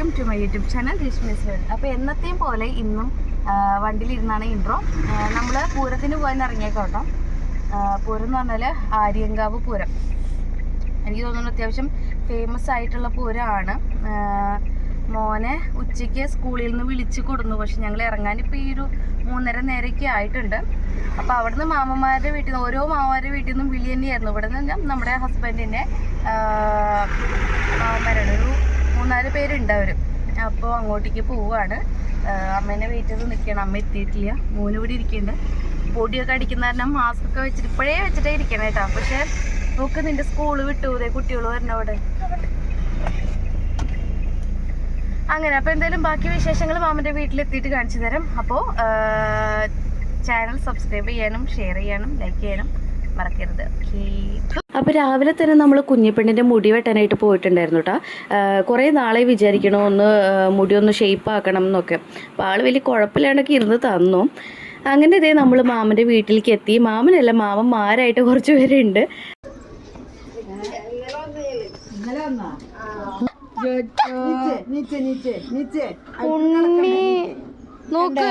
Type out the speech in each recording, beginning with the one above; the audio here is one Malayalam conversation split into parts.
Welcome to my YouTube channel Rashmi's world അപ്പോൾ എന്നത്തെയും പോലെ ഇന്നും വണ്ടിയിലിരുന്നാണ് ഇൻട്രോ നമ്മൾ പൂരത്തിന് പോകാൻ ഇറങ്ങിയേക്കാം കേട്ടോ. ആ, പൂരം എന്ന് പറഞ്ഞാൽ ആര്യങ്കാവ് പൂരം. എനിക്ക് തോന്നുന്നു അത്യാവശ്യം ഫേമസ് ആയിട്ടുള്ള പൂരമാണ്. മോനെ ഉച്ചയ്ക്ക് സ്കൂളിൽ നിന്ന് വിളിച്ച് കൊടുന്നു. പക്ഷെ ഞങ്ങൾ ഇറങ്ങാൻ ഇപ്പോൾ ഈ ഒരു മൂന്നര നേരമൊക്കെ ആയിട്ടുണ്ട്. അപ്പോൾ അവിടുന്ന് മാമന്മാരുടെ വീട്ടിൽ നിന്ന് ഓരോ മാമന്മാരുടെ വീട്ടിൽ നിന്നും വിളി തന്നെയായിരുന്നു. ഇവിടെ നിന്ന് നമ്മുടെ ഹസ്ബൻഡിന്റെ മാമന്മാരുടെ ഒരു മൂന്നാൽ പേരുണ്ട് അവർ അപ്പോൾ അങ്ങോട്ടേക്ക് പോവുകയാണ് അമ്മേനെ വെയിറ്റ് ചെയ്ത് നിൽക്കണം അമ്മ എത്തിയിട്ടില്ല. മൂന്ന് ഇവിടെ ഇരിക്കുന്നുണ്ട്. പൊടിയൊക്കെ അടിക്കുന്ന കാരണം മാസ്ക് ഒക്കെ വെച്ചിട്ട് ഇപ്പോഴേ വെച്ചിട്ടേ ഇരിക്കണം കേട്ടോ. പക്ഷേ നോക്ക് നിന്റെ സ്കൂൾ വിട്ടൂതേ കുട്ടികൾ വരണ അവിടെ. അങ്ങനെ അപ്പോൾ എന്തായാലും ബാക്കി വിശേഷങ്ങൾ മാമന്റെ വീട്ടിലെത്തിയിട്ട് കാണിച്ചു തരാം. അപ്പോൾ ചാനൽ സബ്സ്ക്രൈബ് ചെയ്യാനും ഷെയർ ചെയ്യാനും ലൈക്ക് ചെയ്യാനും മറക്കരുത്. ഓക്കേ അപ്പോൾ രാവിലെ തന്നെ നമ്മൾ കുഞ്ഞിപ്പെണ്ണിന്റെ മുടി വെട്ടാനായിട്ട് പോയിട്ടുണ്ടായിരുന്നു കേട്ടോ കുറേ നാളെ വിചാരിക്കണോ ഒന്ന് മുടി ഒന്ന് ഷേപ്പ് ആക്കണം എന്നൊക്കെ. അപ്പോൾ ആൾ വലിയ കുഴപ്പമില്ലാണ്ടൊക്കെ ഇരുന്ന് തന്നു. അങ്ങനെ ഇതേ നമ്മൾ മാമന്റെ വീട്ടിലേക്ക് എത്തി. മാമനല്ല മാമൻ മാരായിട്ട് കുറച്ച് പേരുണ്ട് ഉണ്ണി നോക്ക്.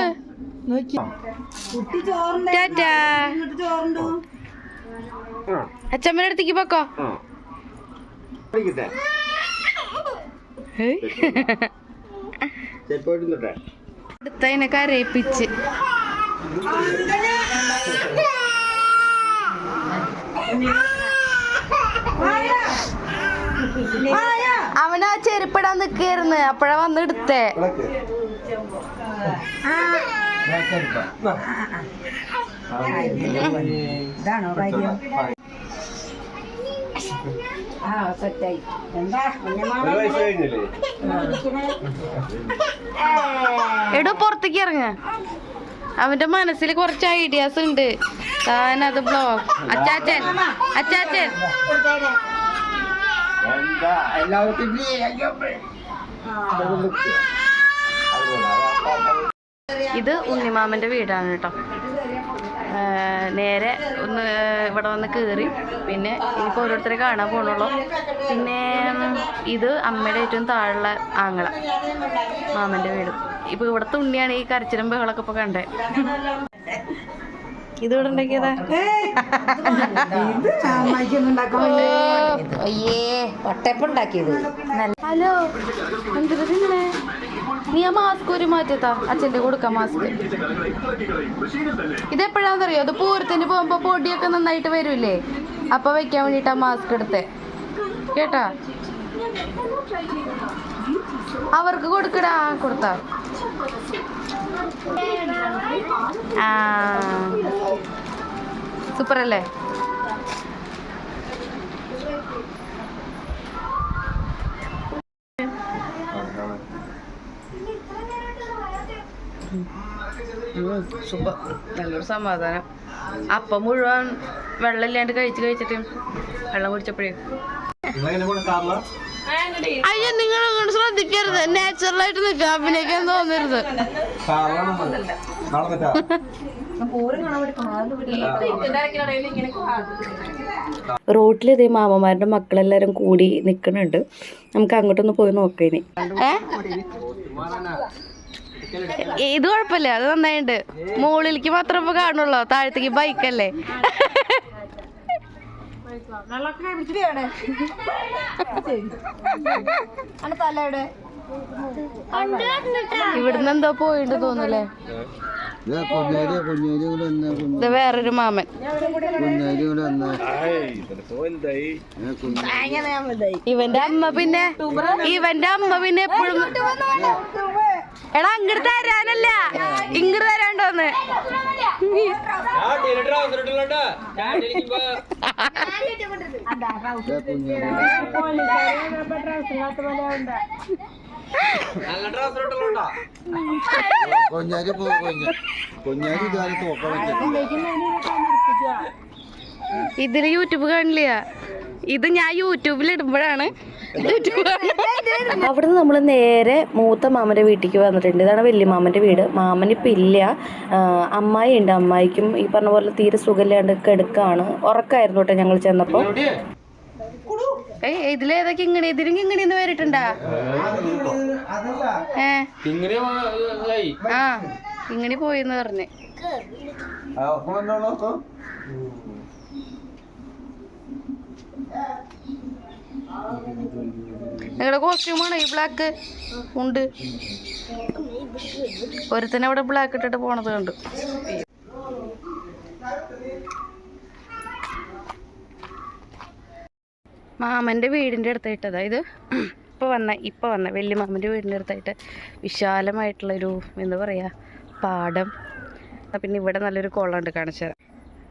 ടാറ്റാ. അച്ഛമ്മയുടെ അടുത്തേക്ക് പോക്കോ. അടുത്തതിനെ കരയിപ്പിച്ച്. അവനാ ചെരുപ്പിടാൻ നിക്കായിരുന്നു. അപ്പഴാ വന്ന് എടുത്തേ. ഇതാണോ കാര്യം ആ സെറ്റായി എന്താ എടോ പുറത്തേക്ക് ഇറങ്ങ. അവന്റെ മനസ്സിൽ കുറച്ച് ഐഡിയാസ് ഉണ്ട്. താൻ അത് ബ്ലോക്ക് അച്ചാച്ചൻ അച്ചാച്ചൻ. ഇത് ഉണ്ണിമാമന്റെ വീടാണ് കേട്ടോ. നേരെ ഒന്ന് ഇവിടെ വന്ന് കയറി പിന്നെ ഇനിയിപ്പോൾ ഓരോരുത്തരെ കാണാൻ പോകണുള്ളൂ പിന്നെ ഇത് അമ്മയുടെ ഏറ്റവും താഴെയുള്ള ആങ്ങള മാമന്റെ വീട്. ഇപ്പൊ ഇവിടുത്തെ ഉണ്ണിയാണ് ഈ കരച്ചിലും ബഹളൊക്കെ ഇപ്പോൾ കണ്ടേ. ഇത് ഇവിടെ ഉണ്ടാക്കിയതാ? അയ്യേ വട്ടയപ്പുണ്ടാക്കിയത് ഹലോ എന്തിനാ നീ ആ മാസ്ക് ഒരു മാറ്റത്താ അച്ഛന്റെ കൊടുക്കാം മാസ്ക് ഇതെപ്പോഴാണെന്നറിയോ അത് പൂരത്തിന് പോകുമ്പോൾ പൊടിയൊക്കെ നന്നായിട്ട് വരൂലേ അപ്പം വെക്കാൻ വേണ്ടിയിട്ടാ മാസ്ക് എടുത്തേ. കേട്ടാ? അവർക്ക് കൊടുക്കടാ കൊടുത്ത. സൂപ്പറല്ലേ? സൂപ്പർ നല്ലൊരു സമാധാനം. അപ്പം മുഴുവൻ വെള്ളം ഇല്ലാണ്ട് കഴിച്ച് കഴിച്ചിട്ട് വെള്ളം കുടിച്ചപ്പോഴേ. അയ്യോ നിങ്ങൾ അങ്ങോട്ട് ശ്രദ്ധിക്കരുത്. നാച്ചുറൽ ആയിട്ട് നിൽക്കുക. അഭിനയിക്കാൻ തോന്നരുത്. റോട്ടിൽ ഇതേ മാമമാരുടെ മക്കളെല്ലാരും കൂടി നിക്കണുണ്ട്. നമുക്ക് അങ്ങോട്ടൊന്ന് പോയി നോക്കാം ഇനി. ഏ? ഇത് കുഴപ്പമില്ല അത് നന്നായിണ്ട്. മുകളിലേക്ക് മാത്രം ഇപ്പൊ കാണുള്ളൂ താഴത്തേക്ക് ബൈക്കല്ലേ ഇവിടുന്ന് എന്തോ വന്ന ഇത് വേറൊരു മാമൻ. ഇവന്റെ അമ്മ പിന്നെ ഇവന്റെ അമ്മ പിന്നെ എപ്പോഴും എടാ ഇങ്ങോട്ട് തരാനല്ല. ഇങ്ങോട്ട് തരാണ്ടോന്ന് കുഞ്ഞാരി പോ കുഞ്ഞാരി ഇതിൽ യൂട്യൂബ് കാണില്ല ഇത് ഞാൻ യൂട്യൂബിൽ ഇടുമ്പോഴാണ് അവിടുന്ന് നമ്മൾ നേരെ മൂത്ത മാമന്റെ വീട്ടിലേക്ക് വന്നിട്ടുണ്ട്. ഇതാണ് വലിയ മാമന്റെ വീട്. മാമൻ ഇപ്പം ഇല്ല. അമ്മായി ഉണ്ട്. അമ്മായിക്കും ഈ പറഞ്ഞ പോലെ തീരെ സുഖമില്ലാണ്ട് കിടക്കാണ്. ഉറക്കായിരുന്നു കേട്ടോ ഞങ്ങൾ ചെന്നപ്പോൾ ഏയ് ഇതിലേതാ കിങ്ങിണി ഇതിലും കിങ്ങിണി എന്ന് പേരിട്ടുണ്ടാ? ഇങ്ങനെ ആ കിങ്ങിണി പോയിന്ന് പറഞ്ഞ്. നിങ്ങളുടെ കോസ്റ്റ്യൂമാണ് ഈ ബ്ലാക്ക് ഉണ്ട്. ഒരുത്തന്നെ അവിടെ ബ്ലാക്ക് ഇട്ടിട്ട് പോണത് കണ്ട്. മാമന്റെ വീടിന്റെ അടുത്തായിട്ട് അതായത് ഇപ്പോൾ വന്ന ഇപ്പോൾ വന്ന വലിയ മാമന്റെ വീടിന്റെ അടുത്തായിട്ട് വിശാലമായിട്ടുള്ളൊരു എന്താ പറയുക പാടം. പിന്നെ ഇവിടെ നല്ലൊരു കുളമുണ്ട് കാണിച്ചു തരാം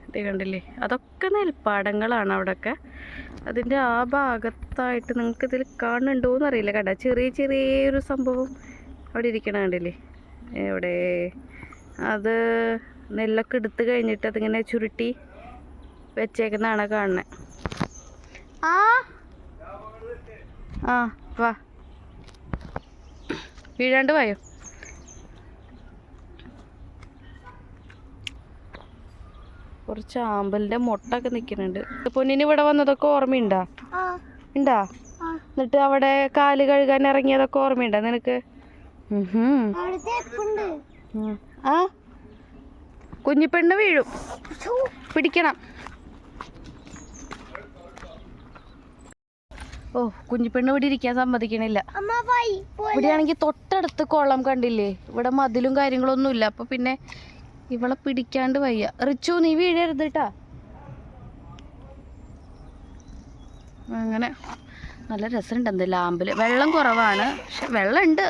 ഇത് കണ്ടില്ലേ? അതൊക്കെ നെൽപ്പാടങ്ങളാണ് അവിടെയൊക്കെ അതിന്റെ ആ ഭാഗത്തായിട്ട് നിങ്ങൾക്ക് ഇതിൽ കാണുന്നുണ്ടോ എന്നറിയില്ല കണ്ട ചെറിയ ചെറിയൊരു സംഭവം അവിടെ ഇരിക്കണ കണ്ടില്ലേ? എവിടെ? അത് നെല്ലൊക്കെ എടുത്തു കഴിഞ്ഞിട്ട് അതിങ്ങനെ ചുരുട്ടി വെച്ചേക്കുന്നതാണ് കാണുന്നത് ആ! ആ വാ. വീഴാണ്ട് വായോ? കുറച്ച് ആമ്പലിന്റെ മുട്ടൊക്കെ നിൽക്കുന്നുണ്ട് പൊന്നിന് ഇവിടെ വന്നതൊക്കെ ഓർമ്മയുണ്ടാ? ഉണ്ടാ? എന്നിട്ട് അവിടെ കാൽ കഴുകാൻ ഇറങ്ങിയതൊക്കെ ഓർമ്മയുണ്ടാ നിനക്ക്. ആ. കുഞ്ഞിപ്പെണ്ണ് വീഴും. പിടിക്കണം. ഓ കുഞ്ഞിപ്പെണ്ണ് ഇവിടെ ഇരിക്കാൻ സമ്മതിക്കണില്ല. ഇവിടെയാണെങ്കിൽ തൊട്ടടുത്ത് കുളം കണ്ടില്ലേ? ഇവിടെ മതിലും കാര്യങ്ങളൊന്നും ഇല്ല അപ്പൊ പിന്നെ ഇവളെ പിടിക്കാണ്ട് വയ്യ. റിച്ചു നീ വീഴരുത് കേട്ടാ അങ്ങനെ. നല്ല രസമുണ്ട് എന്ത് ലാമ്പിൽ. വെള്ളം കുറവാണ്. പക്ഷെ വെള്ളം ഉണ്ട്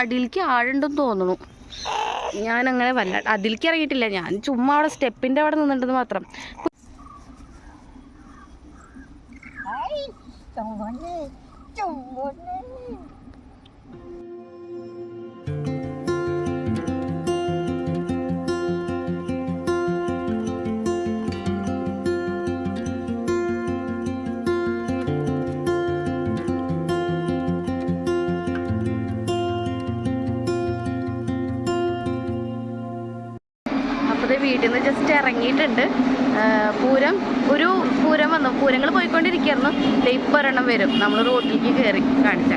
അടിയിലേക്ക് ആഴുണ്ടെന്ന് തോന്നുന്നു. ഞാൻ അങ്ങനെ വല്ല അതിലേക്ക് ഇറങ്ങിയിട്ടില്ല. ഞാൻ ചുമ്മാ അവിടെ സ്റ്റെപ്പിന്റെ അവിടെ നിന്നിട്ടെന്ന് മാത്രം. അപ്പോൾ ഇറങ്ങിയിട്ടുണ്ട്. പൂരം ഒരു പൂരം വന്നു. പൂരങ്ങൾ പോയിക്കൊണ്ടിരിക്കുകയായിരുന്നു. ഇപ്പം ഒരെണ്ണം വരും. നമ്മൾ റോട്ടിലേക്ക് കയറി കാണിച്ച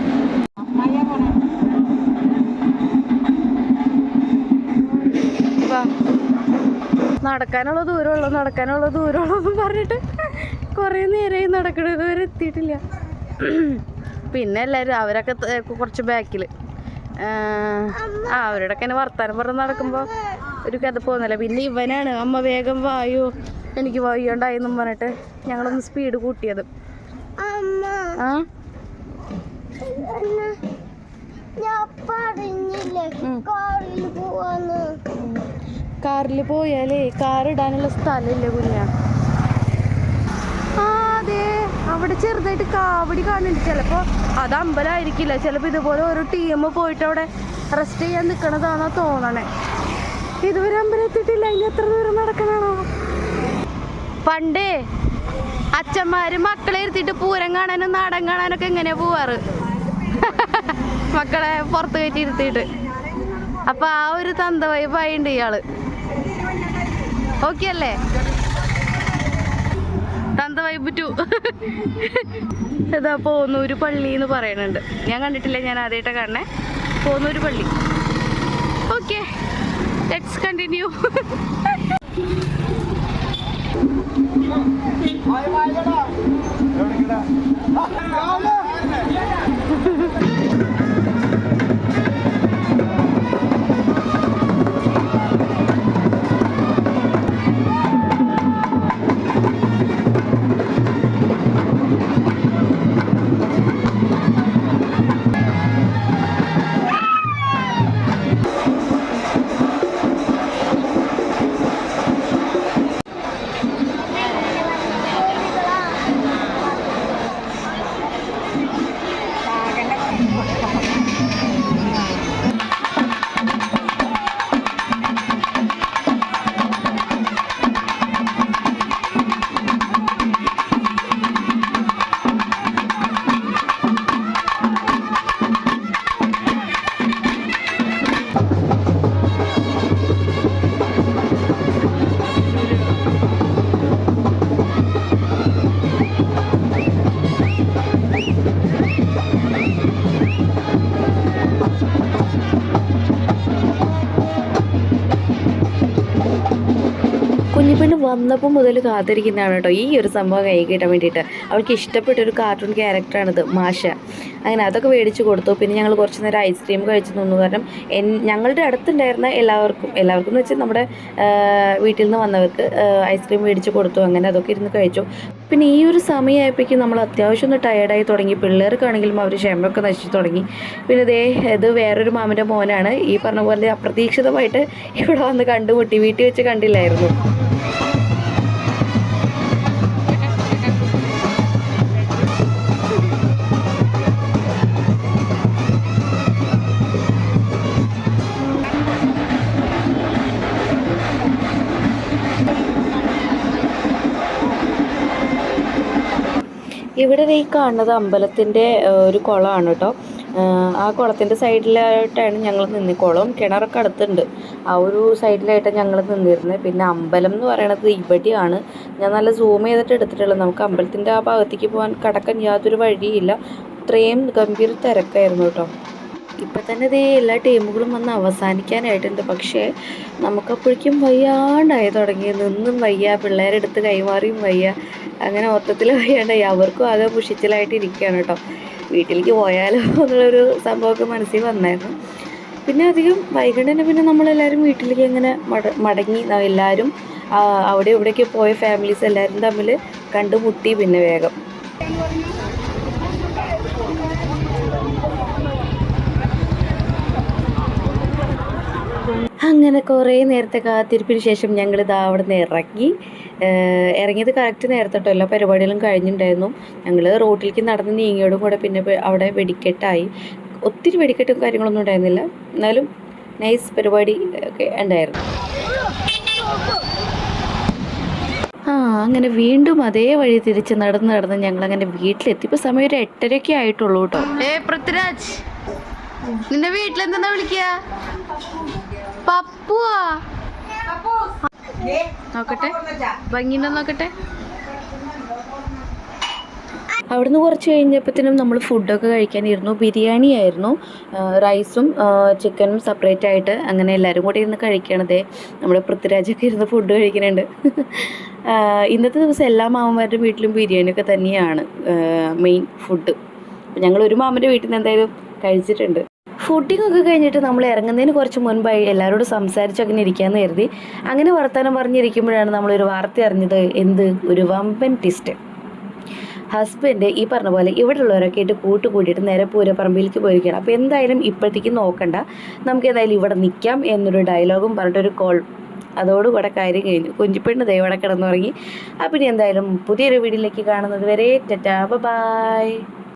നടക്കാനുള്ള ദൂരമുള്ളൂ. നടക്കാനുള്ള ദൂരമുള്ളൂ എന്ന് പറഞ്ഞിട്ട് കുറേ നേരമായി നടക്കണത് ഇതുവരെ എത്തിയിട്ടില്ല. പിന്നെ എല്ലാവരും അവരൊക്കെ കുറച്ച് ബാക്കിൽ ആ അവരോടൊക്കെ വർത്താനം പറഞ്ഞ് നടക്കുമ്പോൾ ഒരു കഥ പോകുന്നില്ല. പിന്നെ ഇവനാണ്. അമ്മ വേഗം വായു. എനിക്ക് വയ്യണ്ടായെന്നും പറഞ്ഞിട്ട് ഞങ്ങളൊന്ന് സ്പീഡ് കൂട്ടിയത്. ആ? കാറിൽ പോയാലേ കാറിടാനുള്ള സ്ഥലമില്ല കുഞ്ഞ. അതെ. അവിടെ ചെറുതായിട്ട് കാവടി കാണുന്നുണ്ട്. ചിലപ്പോ അത് അമ്പലമായിരിക്കില്ല. ചിലപ്പോ ഇതുപോലെ ഒരു ടീം പോയിട്ട് അവിടെ റെസ്റ്റ് ചെയ്യാൻ നിക്കണതാണോ തോന്നണേ. ഇതുവരെ അമ്പലം ഇനി എത്ര ദൂരം നടക്കണോ പണ്ടേ അച്ഛന്മാര് മക്കളെ ഇരുത്തിട്ട് പൂരം കാണാനും നാടൻ കാണാനൊക്കെ എങ്ങനെയാ പോവാറ്? മക്കളെ പുറത്ത് കയറ്റി ഇരുത്തിയിട്ട്. അപ്പൊ ആ ഒരു തന്ത വൈബായിണ്ട് ഇയാൾ. ഓക്കെ അല്ലേ? തന്ത വൈബ് ടു ഇതാ പോന്നൂര് പള്ളി എന്ന് പറയുന്നുണ്ട് ഞാൻ കണ്ടിട്ടില്ല ഞാൻ ആദ്യമായിട്ടാ കാണണേ. പോന്നൂര് പള്ളി. Okay Let's continue. വന്നപ്പോൾ മുതൽ കാത്തിരിക്കുന്നതാണ് കേട്ടോ. ഈ ഒരു സംഭവം കൈ കിട്ടാൻ വേണ്ടിയിട്ട്. അവൾക്ക് ഇഷ്ടപ്പെട്ട ഒരു കാർട്ടൂൺ ക്യാരക്ടറാണിത് മാഷ. അങ്ങനെ അതൊക്കെ മേടിച്ച് കൊടുത്തു. പിന്നെ ഞങ്ങൾ കുറച്ച് നേരം ഐസ്ക്രീം കഴിച്ച് നിന്നു. കാരണം എൻ ഞങ്ങളുടെ അടുത്തുണ്ടായിരുന്ന എല്ലാവർക്കും എല്ലാവർക്കും എന്ന് വെച്ചാൽ നമ്മുടെ വീട്ടിൽ നിന്ന് വന്നവർക്ക് ഐസ്ക്രീം മേടിച്ച് കൊടുത്തു. അങ്ങനെ അതൊക്കെ ഇരുന്ന് കഴിച്ചു. പിന്നെ ഈ ഒരു സമയമായപ്പോഴേക്കും നമ്മൾ അത്യാവശ്യം ഒന്ന് ടയേർഡായി തുടങ്ങി. പിള്ളേർക്കാണെങ്കിലും അവർ ക്ഷമയൊക്കെ നശിച്ചു തുടങ്ങി. പിന്നെ ദേ ഇത് വേറൊരു മാമന്റെ മോനാണ്. ഈ പറഞ്ഞ പോലെ അപ്രതീക്ഷിതമായിട്ട് ഇവിടെ വന്ന് കണ്ടുമുട്ടി. വീട്ടിൽ വെച്ച് കണ്ടില്ലായിരുന്നു. ഇവിടെ ഈ കാണുന്നത് അമ്പലത്തിന്റെ ഒരു കുളമാണ് കേട്ടോ. ആ കുളത്തിന്റെ സൈഡിലായിട്ടാണ് ഞങ്ങൾ നിന്ന് കുളവും കിണറൊക്കെ അടുത്തുണ്ട്. ആ ഒരു സൈഡിലായിട്ടാണ് ഞങ്ങൾ നിന്നിരുന്നത്. പിന്നെ അമ്പലം എന്ന് പറയണത് ഇവിടെയാണ്. ഞാൻ നല്ല സൂം ചെയ്തിട്ട് എടുത്തിട്ടുള്ളത് നമുക്ക് അമ്പലത്തിന്റെ ആ ഭാഗത്തേക്ക് പോകാൻ കടക്കാൻ യാതൊരു വഴിയില്ല. അത്രയും ഗംഭീര തിരക്കായിരുന്നു കേട്ടോ. ഇപ്പം തന്നെ ഇതേ എല്ലാ ടീമുകളും വന്ന് അവസാനിക്കാനായിട്ടുണ്ട്. പക്ഷേ നമുക്കപ്പോഴേക്കും വയ്യാണ്ടായി തുടങ്ങി. നിന്നും വയ്യ പിള്ളേരെടുത്ത് കൈമാറിയും വയ്യ. അങ്ങനെ മൊത്തത്തിൽ വയ്യാണ്ടായി. അവർക്കും ആകെ പുഷിച്ചിലായിട്ട് ഇരിക്കുകയാണ് കേട്ടോ. വീട്ടിലേക്ക് പോയാലോ എന്നുള്ളൊരു സംഭവമൊക്കെ മനസ്സിൽ വന്നായിരുന്നു. പിന്നെ അധികം വൈകുന്നേരം പിന്നെ നമ്മളെല്ലാവരും വീട്ടിലേക്ക് അങ്ങനെ മട മടങ്ങി. എല്ലാവരും അവിടെ ഇവിടെയൊക്കെ പോയ ഫാമിലീസ് എല്ലാവരും തമ്മിൽ കണ്ടുമുട്ടി പിന്നെ വേഗം. അങ്ങനെ കുറേ നേരത്തെ കാത്തിരിപ്പിന് ശേഷം ഞങ്ങൾ ഇതാ അവിടെ നിന്ന് ഇറങ്ങി ഇറങ്ങിയത് കറക്റ്റ് നേരത്തെ കേട്ടോ എല്ലാ പരിപാടികളും കഴിഞ്ഞിട്ടുണ്ടായിരുന്നു ഞങ്ങൾ റോട്ടിലേക്ക് നടന്ന് നീങ്ങിയോടും കൂടെ പിന്നെ അവിടെ വെടിക്കെട്ടായി. ഒത്തിരി വെടിക്കെട്ടും കാര്യങ്ങളൊന്നും ഉണ്ടായിരുന്നില്ല. എന്നാലും നൈസ് പരിപാടി ഒക്കെ ഉണ്ടായിരുന്നു. ആ അങ്ങനെ വീണ്ടും അതേ വഴി തിരിച്ച് നടന്ന് നടന്ന് ഞങ്ങൾ അങ്ങനെ വീട്ടിലെത്തി. ഇപ്പൊ സമയം ഒരു എട്ടരയൊക്കെ ആയിട്ടുള്ളൂ കേട്ടോ ഏ പൃഥ്വിരാജ് നിന്റെ വീട്ടിലെന്താ വിളിക്കുക നോക്കട്ടെ. ഭംഗിയുണ്ടോ നോക്കട്ടെ? അവിടുന്ന് കുറച്ച് കഴിഞ്ഞപ്പോഴത്തേനും നമ്മൾ ഫുഡൊക്കെ കഴിക്കാനിരുന്നു. ബിരിയാണി ആയിരുന്നു. റൈസും ചിക്കനും സെപ്പറേറ്റ് ആയിട്ട് അങ്ങനെ എല്ലാവരും കൂടി ഇരുന്ന് കഴിക്കണതേ നമ്മുടെ പൃഥ്വിരാജൊക്കെ ഇരുന്ന് ഫുഡ് കഴിക്കുന്നുണ്ട്. ഇന്നത്തെ ദിവസം എല്ലാ മാമന്മാരുടെ വീട്ടിലും ബിരിയാണിയൊക്കെ തന്നെയാണ് മെയിൻ ഫുഡ് ഞങ്ങൾ ഒരു മാമന്റെ വീട്ടിൽ നിന്ന് എന്തായാലും കഴിച്ചിട്ടുണ്ട്. ഫുഡിംഗ് ഒക്കെ കഴിഞ്ഞിട്ട് നമ്മൾ ഇറങ്ങുന്നതിന് കുറച്ച് മുൻപായി എല്ലാവരോടും സംസാരിച്ച് അങ്ങനെ ഇരിക്കാമെന്ന് കരുതി. അങ്ങനെ വർത്തമാനം പറഞ്ഞിരിക്കുമ്പോഴാണ് നമ്മളൊരു വാർത്ത അറിഞ്ഞത് എന്ത്? ഒരു വമ്പൻ ട്വിസ്റ്റ് ഹസ്ബൻഡ് ഈ പറഞ്ഞ പോലെ ഇവിടെ ഉള്ളവരൊക്കെ ആയിട്ട് കൂട്ട് കൂടിയിട്ട് നേരെ പൂരപ്പറമ്പിലേക്ക് പോയിരിക്കുകയാണ്. അപ്പോൾ എന്തായാലും ഇപ്പോഴത്തേക്ക് നോക്കണ്ട. നമുക്ക് എന്തായാലും ഇവിടെ നിൽക്കാം എന്നൊരു ഡയലോഗും പറഞ്ഞിട്ടൊരു കോൾ അതോടുകൂടെ കാര്യം കഴിഞ്ഞു. കുഞ്ചിപ്പെണ്ണ് ദൈവടെ കിടന്നുറങ്ങി. അപ്പം ഇനി എന്തായാലും പുതിയൊരു വീഡിയോയിലേക്ക് കാണുന്നത് വരെ ടാറ്റാ ബൈ